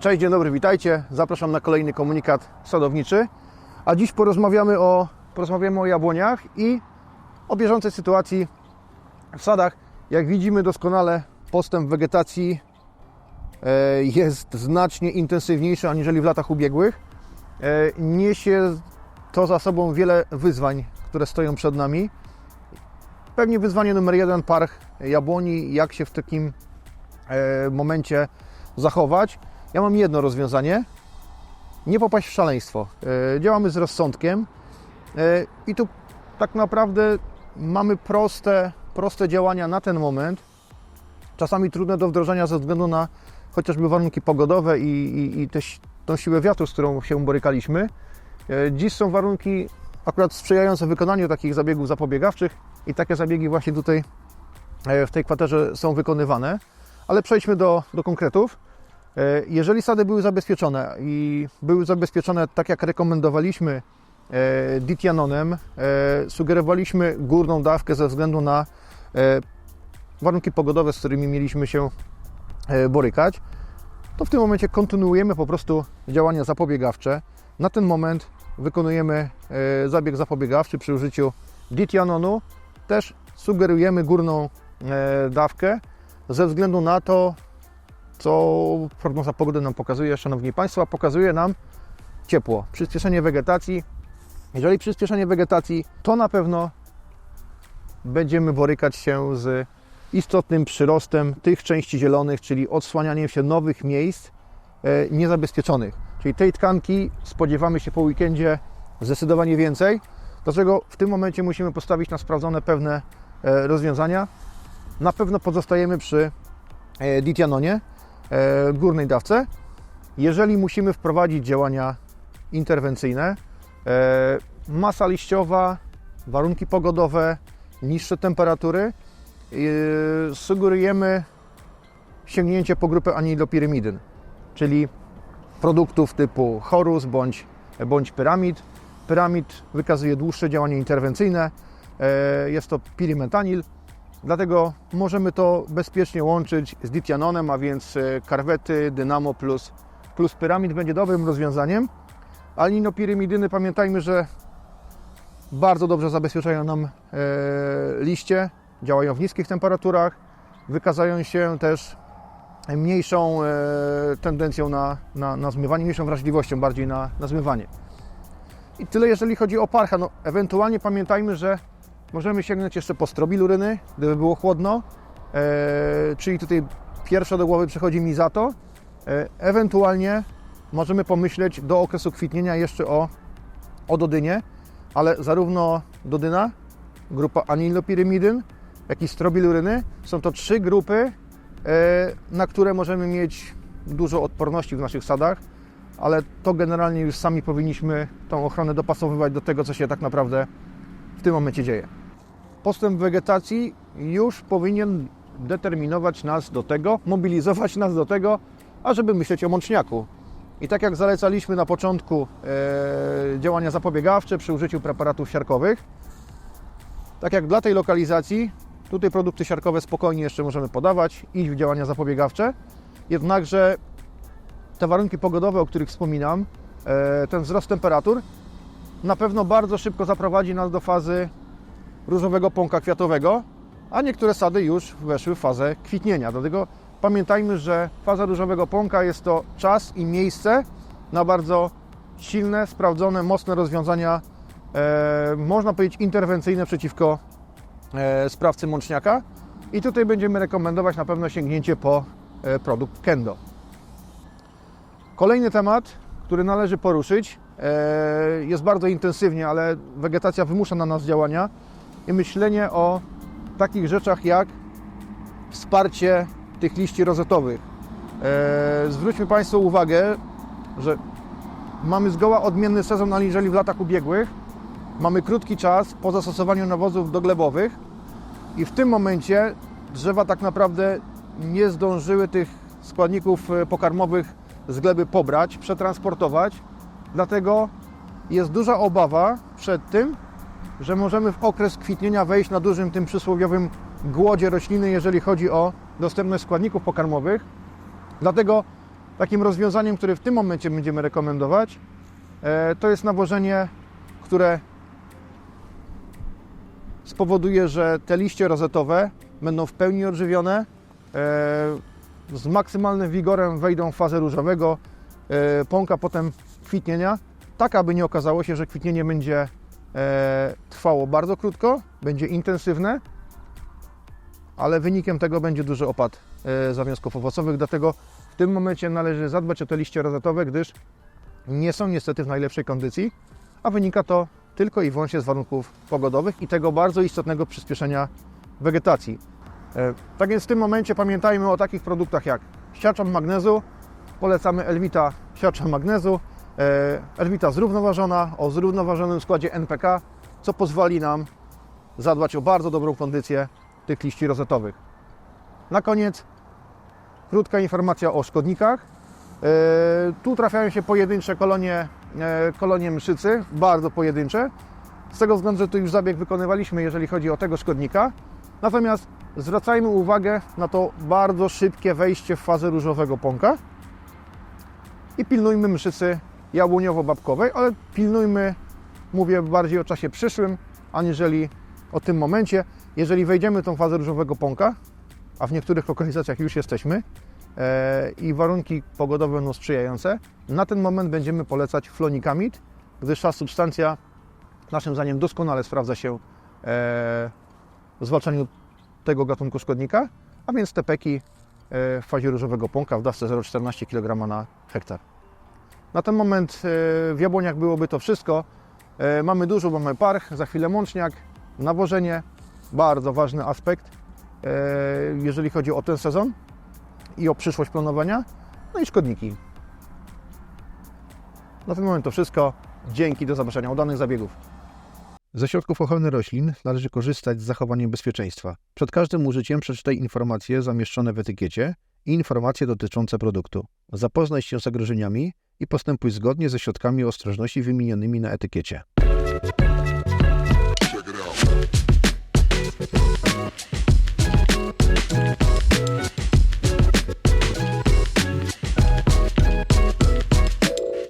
Cześć, dzień dobry, witajcie. Zapraszam na kolejny komunikat sadowniczy. A dziś porozmawiamy o, porozmawiamy o jabłoniach i o bieżącej sytuacji w sadach. Jak widzimy doskonale postęp wegetacji e, jest znacznie intensywniejszy aniżeli w latach ubiegłych. E, Niesie to za sobą wiele wyzwań, które stoją przed nami. Pewnie wyzwanie numer jeden parch jabłoni, jak się w takim e, momencie zachować. Ja mam jedno rozwiązanie. Nie popaść w szaleństwo. E, Działamy z rozsądkiem e, i tu tak naprawdę mamy proste, proste działania na ten moment. Czasami trudne do wdrożenia ze względu na chociażby warunki pogodowe i, i, i tą siłę wiatru, z którą się borykaliśmy. E, Dziś są warunki akurat sprzyjające wykonaniu takich zabiegów zapobiegawczych i takie zabiegi właśnie tutaj w tej kwaterze są wykonywane. Ale przejdźmy do, do konkretów. E, Jeżeli sady były zabezpieczone i były zabezpieczone tak jak rekomendowaliśmy e, Ditianonem, e, sugerowaliśmy górną dawkę ze względu na warunki pogodowe, z którymi mieliśmy się borykać, to w tym momencie kontynuujemy po prostu działania zapobiegawcze. Na ten moment wykonujemy zabieg zapobiegawczy przy użyciu Ditianonu. Też sugerujemy górną dawkę ze względu na to, co prognoza pogody nam pokazuje, Szanowni Państwo, pokazuje nam ciepło, przyspieszenie wegetacji. Jeżeli przyspieszenie wegetacji, to na pewno będziemy borykać się z istotnym przyrostem tych części zielonych, czyli odsłanianiem się nowych miejsc e, niezabezpieczonych. Czyli tej tkanki spodziewamy się po weekendzie zdecydowanie więcej, dlatego w tym momencie musimy postawić na sprawdzone pewne e, rozwiązania. Na pewno pozostajemy przy e, Ditianonie, górnej dawce. Jeżeli musimy wprowadzić działania interwencyjne, e, masa liściowa, warunki pogodowe, niższe temperatury, e, sugerujemy sięgnięcie po grupę anilopirymidyn, czyli produktów typu chorus bądź, bądź pyramid. Pyramid wykazuje dłuższe działanie interwencyjne, e, jest to pirimetanil, dlatego możemy to bezpiecznie łączyć z ditianonem, a więc e, karwety, dynamo plus, plus pyramid będzie dobrym rozwiązaniem. Alinopirimidyny pamiętajmy, że bardzo dobrze zabezpieczają nam e, liście, działają w niskich temperaturach, wykazują się też mniejszą e, tendencją na, na, na zmywanie, mniejszą wrażliwością bardziej na, na zmywanie. I tyle jeżeli chodzi o parcha. No, ewentualnie pamiętajmy, że możemy sięgnąć jeszcze po strobiluryny, gdyby było chłodno, e, czyli tutaj pierwsza do głowy przychodzi mi za to. E, ewentualnie możemy pomyśleć do okresu kwitnienia jeszcze o, o dodynie, ale zarówno dodyna, grupa anilopirymidyn, jak i strobiluryny są to trzy grupy, e, na które możemy mieć dużo odporności w naszych sadach, ale to generalnie już sami powinniśmy tą ochronę dopasowywać do tego, co się tak naprawdę w tym momencie dzieje. Postęp wegetacji już powinien determinować nas do tego, mobilizować nas do tego, ażeby myśleć o mączniaku. I tak jak zalecaliśmy na początku e, działania zapobiegawcze przy użyciu preparatów siarkowych, tak jak dla tej lokalizacji, tutaj produkty siarkowe spokojnie jeszcze możemy podawać, iść w działania zapobiegawcze, jednakże te warunki pogodowe, o których wspominam, e, ten wzrost temperatur na pewno bardzo szybko zaprowadzi nas do fazy różowego pąka kwiatowego, a niektóre sady już weszły w fazę kwitnienia. Dlatego pamiętajmy, że faza różowego pąka jest to czas i miejsce na bardzo silne, sprawdzone, mocne rozwiązania, e, można powiedzieć interwencyjne przeciwko e, sprawcy mączniaka. I tutaj będziemy rekomendować na pewno sięgnięcie po e, produkt Kendo. Kolejny temat, który należy poruszyć, jest bardzo intensywnie, ale wegetacja wymusza na nas działania i myślenie o takich rzeczach jak wsparcie tych liści rozetowych. E, Zwróćmy Państwo uwagę, że mamy zgoła odmienny sezon aniżeli w latach ubiegłych. Mamy krótki czas po zastosowaniu nawozów doglebowych i w tym momencie drzewa tak naprawdę nie zdążyły tych składników e, pokarmowych z gleby pobrać, przetransportować. Dlatego jest duża obawa przed tym, że możemy w okres kwitnienia wejść na dużym tym przysłowiowym głodzie rośliny, jeżeli chodzi o dostępność składników pokarmowych. Dlatego Takim rozwiązaniem, które w tym momencie będziemy rekomendować, e, to jest nawożenie, które spowoduje, że te liście rozetowe będą w pełni odżywione, e, z maksymalnym wigorem wejdą w fazę różowego, e, pąka potem kwitnienia, tak aby nie okazało się, że kwitnienie będzie e, trwało bardzo krótko, będzie intensywne, ale wynikiem tego będzie duży opad e, zawiązków owocowych, dlatego w tym momencie należy zadbać o te liście rozetowe, gdyż nie są niestety w najlepszej kondycji, a wynika to tylko i wyłącznie z warunków pogodowych i tego bardzo istotnego przyspieszenia wegetacji. E, Tak więc w tym momencie pamiętajmy o takich produktach jak siarczan magnezu, polecamy Elvita siarcza magnezu, e, Elvita zrównoważona o zrównoważonym składzie NPK, co pozwoli nam zadbać o bardzo dobrą kondycję tych liści rozetowych. Na koniec krótka informacja o szkodnikach. E, Tu trafiają się pojedyncze kolonie, e, kolonie mszycy, bardzo pojedyncze. Z tego względu, że tu już zabieg wykonywaliśmy, jeżeli chodzi o tego szkodnika. Natomiast zwracajmy uwagę na to bardzo szybkie wejście w fazę różowego pąka i pilnujmy mszycy jabłoniowo-babkowej, ale pilnujmy, mówię bardziej o czasie przyszłym, aniżeli o tym momencie. Jeżeli wejdziemy tą fazę różowego pąka, a w niektórych lokalizacjach już jesteśmy, e, i warunki pogodowe będą sprzyjające, na ten moment będziemy polecać flonikamid, gdyż ta substancja naszym zdaniem doskonale sprawdza się e, w zwalczaniu tego gatunku szkodnika, a więc te peki e, w fazie różowego pąka w dawce 0,14 kg na hektar. Na ten moment e, w jabłoniach byłoby to wszystko. E, Mamy dużo, mamy parch, za chwilę mączniak, nawożenie, bardzo ważny aspekt, e, jeżeli chodzi o ten sezon i o przyszłość planowania, no i szkodniki. Na ten moment to wszystko. Dzięki, do zobaczenia, udanych zabiegów. Ze środków ochrony roślin należy korzystać z zachowaniem bezpieczeństwa. Przed każdym użyciem przeczytaj informacje zamieszczone w etykiecie i informacje dotyczące produktu. Zapoznaj się z zagrożeniami i postępuj zgodnie ze środkami ostrożności wymienionymi na etykiecie.